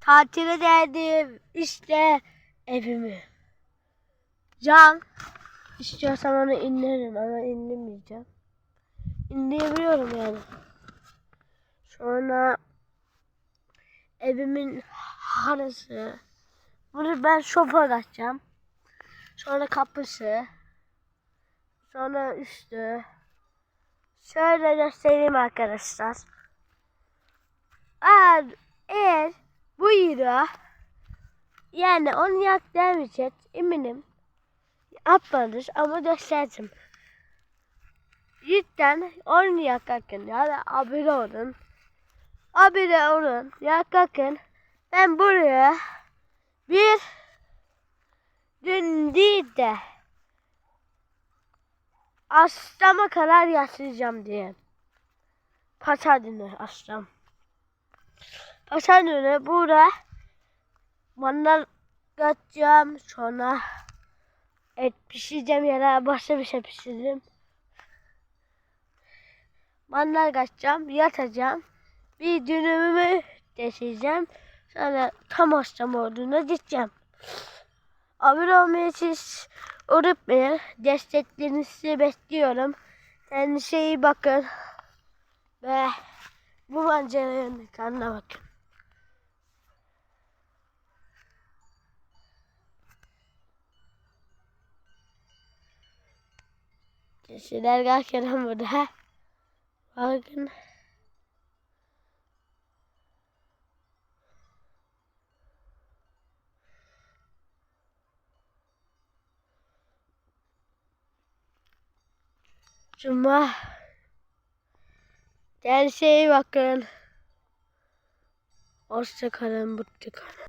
Tatile geldim. İşte evimi. Can. İstiyorsam onu indiririm ama indirmeyeceğim. İndirebiliyorum yani. Sonra evimin hanısı. Bunu ben şoför açacağım. Sonra kapısı. Sonra üstü. Şöyle göstereyim arkadaşlar. Eğer, eğer euro yani onu yak demeyecek eminim atmadır ama göstereceğim. Cidden onu yakarken yani abone olun. Abone olun yakarken ben buraya bir dün değil de Aslan'a kadar yaşayacağım diye. Pazar günü aslan. Pazar günü burada mangal katacağım. Sonra et pişireceğim ya da başka bir şey pişireceğim. Mangal katacağım, yatacağım. Bir günümü yaşayacağım. Sonra tam akşam olduğunda gideceğim. Abone olmayı hiç unutmayın. Desteklerinizi bekliyorum. Kendinize iyi bakın. Ve bu manzaranın kanına bakın. Kişiler gelken burada. Bakın. Cuma. Kendinize iyi bakın. Hoşça kalın, mutlu kalın.